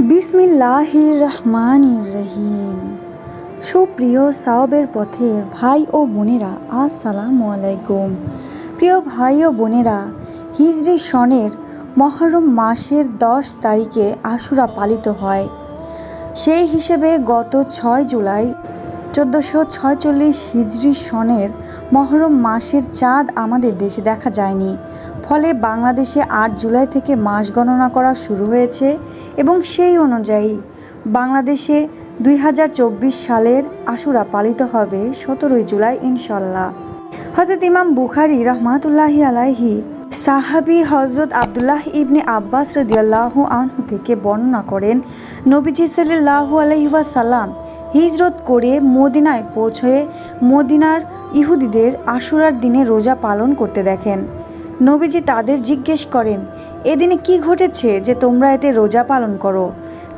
বিসমিল্লাহির রহমানির রহিম সুপ্রিয় সাওবের পথের ভাই ও বোনেরা, আসসালামু আলাইকুম। প্রিয় ভাই ও বোনেরা, হিজরি সনের মহরম মাসের দশ তারিখে আশুরা পালিত হয়। সেই হিসেবে গত ছয় জুলাই চোদ্দোশো ছয়চল্লিশ হিজরি সনের মহরম মাসের চাঁদ আমাদের দেশে দেখা যায়নি। ফলে বাংলাদেশে আট জুলাই থেকে মাস গণনা করা শুরু হয়েছে এবং সেই অনুযায়ী বাংলাদেশে দুই হাজার চব্বিশ সালের আশুরা পালিত হবে সতেরোই জুলাই ইনশাল্লাহ। হজরত ইমাম বুখারি রহমাতুল্লাহি আলাইহি সাহাবি হজরত আবদুল্লাহ ইবনে আব্বাস রদিয়াল্লাহু আনহু থেকে বর্ণনা করেন, নবীজি সাল্লাহু আলহিহাসাল্লাম হিজরত করে মদিনায় পৌঁছয়ে মদিনার ইহুদিদের আশুরার দিনে রোজা পালন করতে দেখেন। নবীজি তাদের জিজ্ঞেস করেন, এদিনে কি ঘটেছে যে তোমরা এতে রোজা পালন করো?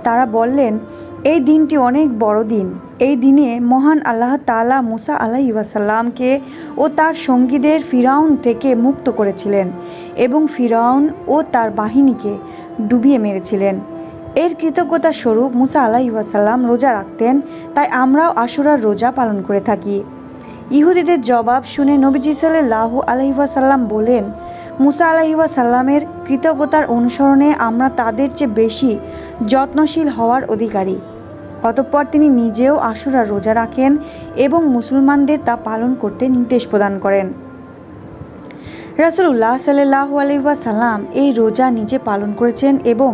তারা বললেন, এই দিনটি অনেক বড় দিন। এই দিনে মহান আল্লাহ তালা মুসা আলাহি ওয়াসাল্লামকে ও তার সঙ্গীদের ফিরাউন থেকে মুক্ত করেছিলেন এবং ফিরাউন ও তার বাহিনীকে ডুবিয়ে মেরেছিলেন। এর কৃতজ্ঞতা স্বরূপ মুসা আলাহি ওয়াসাল্লাম রোজা রাখতেন, তাই আমরাও আশুরার রোজা পালন করে থাকি। ইহুদিদের জবাব শুনে নবীজি সাল্লাহ আলহিবাসাল্লাম বলেন, মুসা আলাহিবা সাল্লামের কৃতজ্ঞতার অনুসরণে আমরা তাদের চেয়ে বেশি যত্নশীল হওয়ার অধিকারী। অতঃপর তিনি নিজেও আশুরা রোজা রাখেন এবং মুসলমানদের তা পালন করতে নির্দেশ প্রদান করেন। রাসুল্লাহ সাল্লাহ আলহিবাসাল্লাম এই রোজা নিজে পালন করেছেন এবং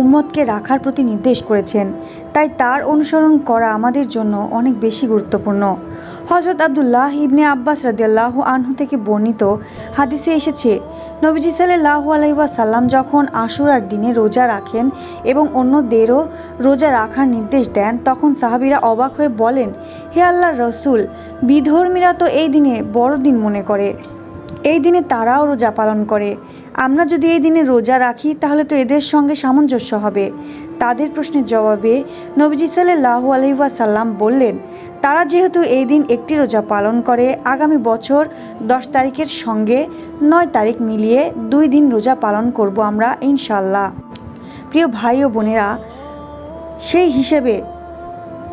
উম্মতকে রাখার প্রতি নির্দেশ করেছেন। তাই তার অনুসরণ করা আমাদের জন্য অনেক বেশি গুরুত্বপূর্ণ। হজরত আবদুল্লাহ ইবনে আব্বাস রাদিয়াল্লাহ আনহু থেকে বর্ণিত হাদিসে এসেছে, নবীজি সাল্লাহ আলহিবা সাল্লাম যখন আশুরার দিনে রোজা রাখেন এবং অন্যদেরও রোজা রাখার নির্দেশ দেন, তখন সাহাবিরা অবাক হয়ে বলেন, হে আল্লাহ রসুল, বিধর্মীরা তো এই দিনে বড় দিন মনে করে। এই দিনে তারাও রোজা পালন করে। আমরা যদি এই দিনে রোজা রাখি, তাহলে তো এদের সঙ্গে সামঞ্জস্য হবে। তাদের প্রশ্নের জবাবে নবীজি সাল্লাহ আলহিবাসাল্লাম বললেন, তারা যেহেতু এই দিন একটি রোজা পালন করে, আগামী বছর দশ তারিখের সঙ্গে নয় তারিখ মিলিয়ে দুই দিন রোজা পালন করব আমরা ইনশাল্লাহ প্রিয় ভাই ও বোনেরা, সেই হিসেবে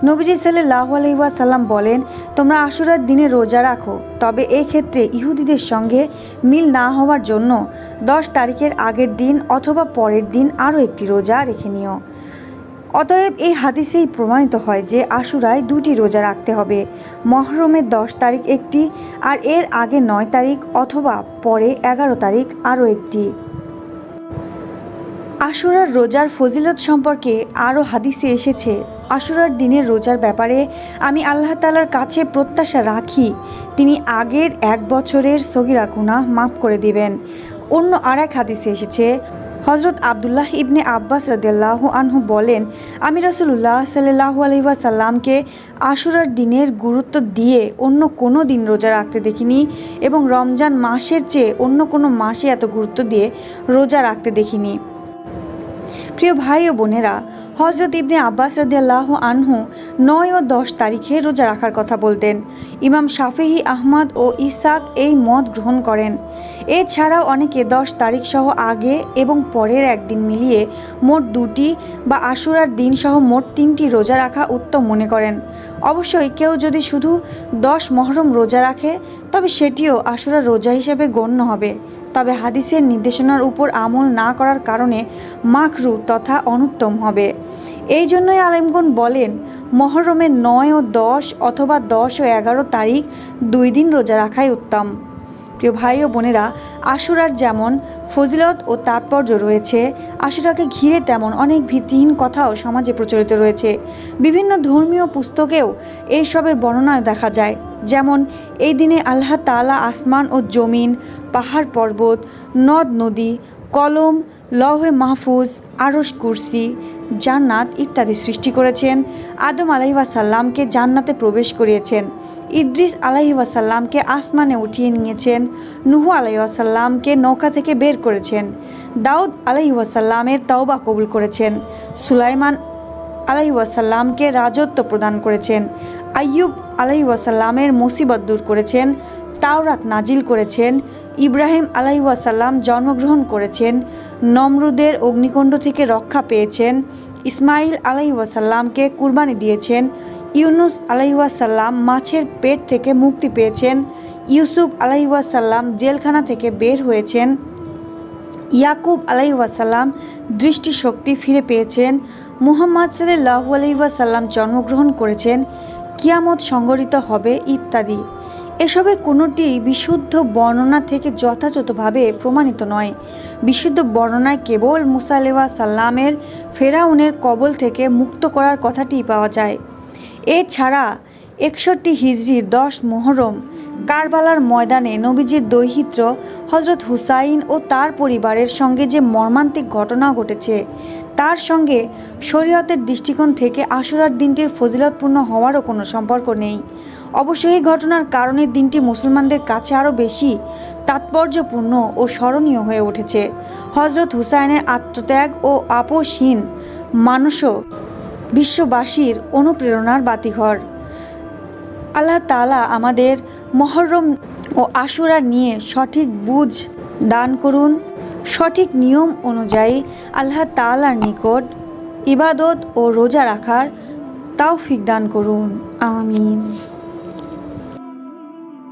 নবীজি সাল্লাহ আলহিসাল্লাম বলেন, তোমরা আশুরার দিনে রোজা রাখো, তবে এই ক্ষেত্রে ইহুদিদের সঙ্গে মিল না হওয়ার জন্য দশ তারিখের আগের দিন অথবা পরের দিন আরও একটি রোজা রেখে নিও। অতএব এই হাদিসেই প্রমাণিত হয় যে আশুরায় দুটি রোজা রাখতে হবে মহরমের দশ তারিখ একটি আর এর আগে নয় তারিখ অথবা পরে এগারো তারিখ আরও একটি। আশুরার রোজার ফজিলত সম্পর্কে আরও হাদিসে এসেছে, আশুরার দিনের রোজার ব্যাপারে আমি আল্লাহ তালার কাছে প্রত্যাশা রাখি, তিনি আগের এক বছরের সগিরা গুনাহ মাফ করে দিবেন। অন্য আর এক হাদিসে এসেছে হজরত আবদুল্লাহ ইবনে আব্বাস রদিয়াল্লাহ আনহু বলেন, আমি রসুল্লাহ সাল্লাহ আলহিবাসাল্লামকে আশুরার দিনের গুরুত্ব দিয়ে অন্য কোনো দিন রোজা রাখতে দেখিনি এবং রমজান মাসের চেয়ে অন্য কোনো মাসে এত গুরুত্ব দিয়ে রোজা রাখতে দেখিনি। প্রিয় ভাই ও বোনেরা হজরত ইবনে আব্বাস রদিয়াল্লাহ আনহু নয় ও দশ তারিখে রোজা রাখার কথা বলতেন। ইমাম শাফেহি আহমদ ও ইসাক এই মত গ্রহণ করেন। এছাড়াও অনেকে দশ তারিখ সহ আগে এবং পরের একদিন মিলিয়ে মোট দুটি বা আশুরার দিন সহ মোট তিনটি রোজা রাখা উত্তম মনে করেন। অবশ্যই কেউ যদি শুধু দশ মহরম রোজা রাখে, তবে সেটিও আশুরার রোজা হিসেবে গণ্য হবে। তবে হাদিসের নির্দেশনার উপর আমল না করার কারণে মাখরু তথা অনুত্তম হবে। এই জন্যই আলেমগণ বলেন মহরমের নয় ও দশ অথবা দশ ও এগারো তারিখ দুই দিন রোজা রাখাই উত্তম। প্রিয় ভাই ও বোনেরা, আশুরার যেমন ফজিলত ও তাৎপর্য রয়েছে। আশুরাকে ঘিরে তেমন অনেক ভিত্তিহীন কথাও সমাজে প্রচলিত রয়েছে। বিভিন্ন ধর্মীয় পুস্তকেও এইসবের বর্ণনা দেখা যায়। যেমন, এই দিনে আল্লাহ তালা আসমান ও জমিন, পাহাড় পর্বত, নদ, নদী কলম, লহে মাহফুজ আরস কুরসি, জান্নাত ইত্যাদি সৃষ্টি করেছেন। আদম আলাইসাল্লামকে জান্নাতে প্রবেশ করিয়েছেন। ইদ্রিস আলাইসাল্লামকে আসমানে উঠিয়ে নিয়েছেন। নুহু আলাইসাল্লামকে নৌকা থেকে বের করেছেন। দাউদ আলাইসাল্লামের তওবা কবুল করেছেন। সুলাইমান আলাইসাল্লামকে রাজত্ব প্রদান করেছেন। আইয়ুব আলাইসাল্লামের মুসিবত দূর করেছেন। তাওরাত নাজিল করেছেন, ইব্রাহিম আলাইসাল্লাম জন্মগ্রহণ করেছেন, নমরুদের অগ্নিকুণ্ড থেকে রক্ষা পেয়েছেন ইসমাইল আলাইসাল্লামকে কুরবানি দিয়েছেন, ইউনুস আলাইসাল্লাম মাছের পেট থেকে মুক্তি পেয়েছেন, ইউসুফ আলাইসাল্লাম জেলখানা থেকে বের হয়েছেন, ইয়াকুব আলাইসাল্লাম দৃষ্টিশক্তি ফিরে পেয়েছেন, মুহাম্মদ সাল্লাহু আলাইসাল্লাম জন্মগ্রহণ করেছেন, কিয়ামত সংগঠিত হবে ইত্যাদি। এসবের কোনোটি বিশুদ্ধ বর্ণনা থেকে যথাযথভাবে প্রমাণিত নয়। বিশুদ্ধ বর্ণনায় কেবল মুসালেহা সাল্লামের ফেরাউনের কবল থেকে মুক্ত করার কথাটি পাওয়া যায়। এছাড়া একষট্টি হিজড়ির দশ মোহরম কারবালার ময়দানে নবীজির দৈহিত্র হজরত হুসাইন ও তার পরিবারের সঙ্গে যে মর্মান্তিক ঘটনা ঘটেছে, তার সঙ্গে শরীয়তের দৃষ্টিকোণ থেকে আশুরার দিনটির ফজিলতপূর্ণ হওয়ারও কোনো সম্পর্ক নেই। অবশ্য এই ঘটনার কারণে দিনটি মুসলমানদের কাছে আরও বেশি তাৎপর্যপূর্ণ ও স্মরণীয় হয়ে উঠেছে। হজরত হুসাইনের আত্মত্যাগ ও আপোষহীন মানুষও বিশ্ববাসীর অনুপ্রেরণার বাতিঘর। আল্লাহ তালা আমাদের মহরম ও আশুরা নিয়ে সঠিক বুঝ দান করুন। সঠিক নিয়ম অনুযায়ী আল্লাহ তালার নিকট ইবাদত ও রোজা রাখার তাওফিক দান করুন। আমিন।